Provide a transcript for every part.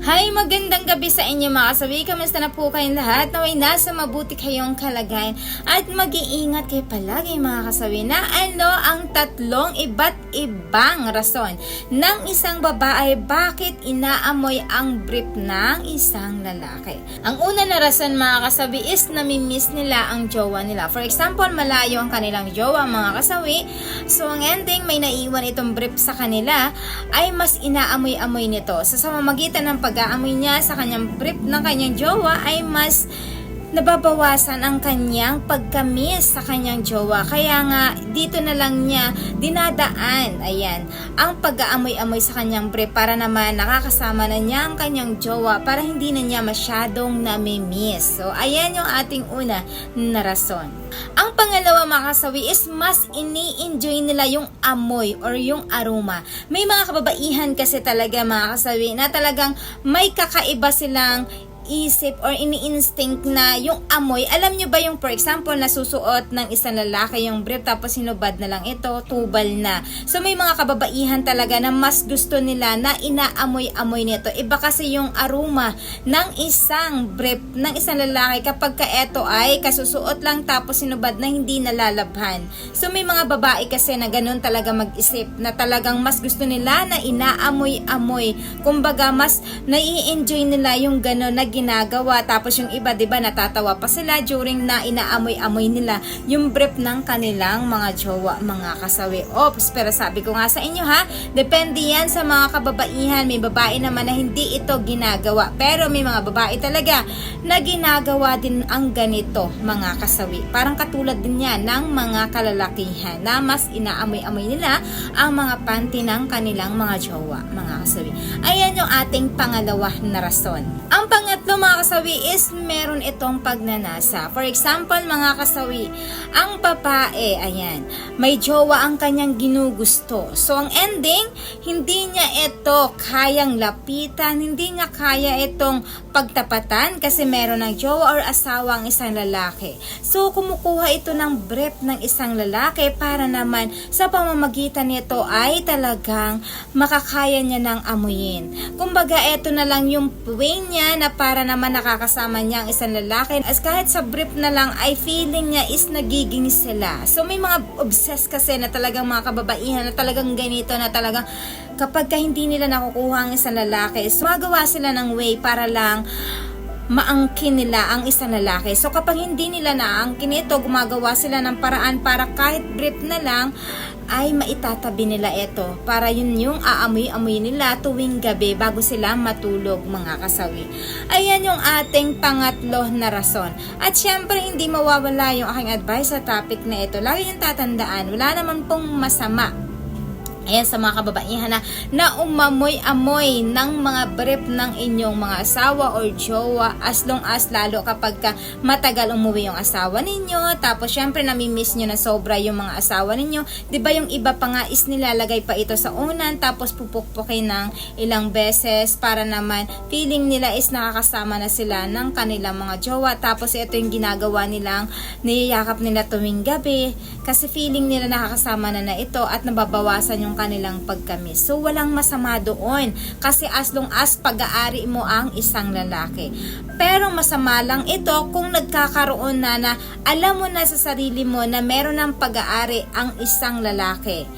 Hi, magandang gabi sa inyo mga kasabi. Kamusta na po kayong lahat? Naway nasa mabuti kayong kalagayan at mag-iingat kayo palagi mga kasabi na ano ang tatlong iba't ibang rason ng isang babae bakit inaamoy ang brief ng isang lalaki. Ang una na rason mga kasabi is namimiss nila ang jowa nila. For example, malayo ang kanilang jowa mga kasawi. So ang ending, may naiwan itong brief sa kanila ay mas inaamoy-amoy nito. So sa mamagitan ng pag-aamoy niya sa kanyang brief ng kanyang jowa ay mas nababawasan ang kanyang pagkamis sa kanyang jowa. Kaya nga, dito na lang niya dinadaan, ayan, ang pag-aamoy-amoy sa kanyang brief para naman nakakasama na niya ang kanyang jowa para hindi na niya masyadong namimiss. So, ayan yung ating una na rason. Ang pangalawa mga kasawi is mas ini-enjoy nila yung amoy or yung aroma. May mga kababaihan kasi talaga mga kasawi na talagang may kakaiba silang isip or ini-instinct na yung amoy, alam nyo ba yung for example nasusuot ng isang lalaki yung brief tapos sinubad na lang ito, tubal na. So may mga kababaihan talaga na mas gusto nila na inaamoy-amoy nito. Iba kasi yung aroma ng isang brief ng isang lalaki kapag ka ito ay kasusuot lang tapos sinubad na hindi nalalabhan. So may mga babae kasi na ganun talaga mag-isip na talagang mas gusto nila na inaamoy-amoy. Kumbaga mas nai-enjoy nila yung ganun na ginagawa. Tapos yung iba, di ba, natatawa pa sila during na inaamoy-amoy nila yung brief ng kanilang mga jowa, mga kasawi. Ops, pero sabi ko nga sa inyo ha, depende yan sa mga kababaihan. May babae naman na hindi ito ginagawa. Pero may mga babae talaga na ginagawa din ang ganito, mga kasawi. Parang katulad din yan ng mga kalalakihan na mas inaamoy-amoy nila ang mga panty ng kanilang mga jowa, mga kasawi. Ayan yung ating pangalawa na rason. Ang pangatlo mga kasawi is meron itong pagnanasa. For example mga kasawi, ang babae, ayan, may jowa ang kanyang ginugusto. So ang ending, hindi niya ito kayang lapitan, hindi niya kaya itong pagtapatan kasi meron ng jowa or asawa ang isang lalaki. So kumukuha ito ng brief ng isang lalaki para naman sa pamamagitan nito ay talagang makakaya niya ng amuyin. Kumbaga, ito na lang yung way niya na para naman nakakasama niya ang isang lalaki. As kahit sa brief na lang ay feeling niya is nagiging sila. So may mga obsessed kasi na talagang mga kababaihan na talagang ganito na talagang kapag ka hindi nila nakukuha ang isang lalaki, so magawa sila ng way para lang maangkin nila ang isang lalaki. So kapag hindi nila naangkin ito, gumagawa sila ng paraan para kahit brief na lang, ay maitatabi nila ito para yun yung aamoy-amoy nila tuwing gabi bago sila matulog mga kasawi. Ayan yung ating pangatlo na rason. At syempre hindi mawawala yung aking advice sa topic na ito. Lagi yung tatandaan, wala naman pong masama Ayan sa mga kababaihan na, na umamoy-amoy ng mga brief ng inyong mga asawa or jowa as long as lalo kapag ka matagal umuwi yung asawa ninyo tapos syempre namimiss nyo na sobra yung mga asawa ninyo ba yung iba pa nga is nilalagay pa ito sa unan tapos pupukpukin ng ilang beses para naman feeling nila is nakakasama na sila ng kanilang mga jowa. Tapos ito yung ginagawa nilang niyayakap nila tuwing gabi kasi feeling nila nakakasama na na ito at nababawasan yung kanilang pagkamis. So, walang masama doon. Kasi as long as pag-aari mo ang isang lalaki. Pero masama lang ito kung nagkakaroon na na alam mo na sa sarili mo na meron ng pag-aari ang isang lalaki.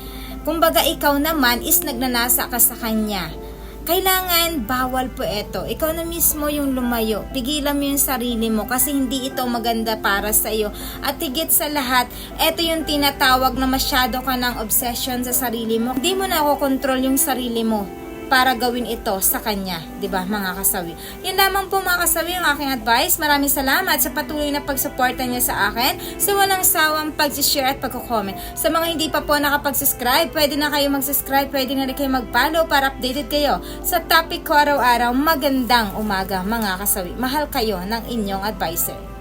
Kumbaga ikaw naman is nagnanasa ka sa kanya kailangan bawal po ito. Ikaw na mismo yung lumayo. Pigilan mo yung sarili mo kasi hindi ito maganda para sa iyo. At higit sa lahat, ito yung tinatawag na masyado ka ng obsession sa sarili mo. Hindi mo na ako control yung sarili mo para gawin ito sa kanya, 'di ba, mga kasawi. Yun lamang po mga kasawi ang aking advice. Maraming salamat sa patuloy na pagsuporta niyo sa akin. Sa walang sawang pag-share at pag-comment. Sa mga hindi pa po nakapag-subscribe, pwede na kayo mag-subscribe, pwede na rin kayo mag-follow para updated kayo sa topic ko araw-araw. Magandang umaga mga kasawi. Mahal kayo ng inyong advisor.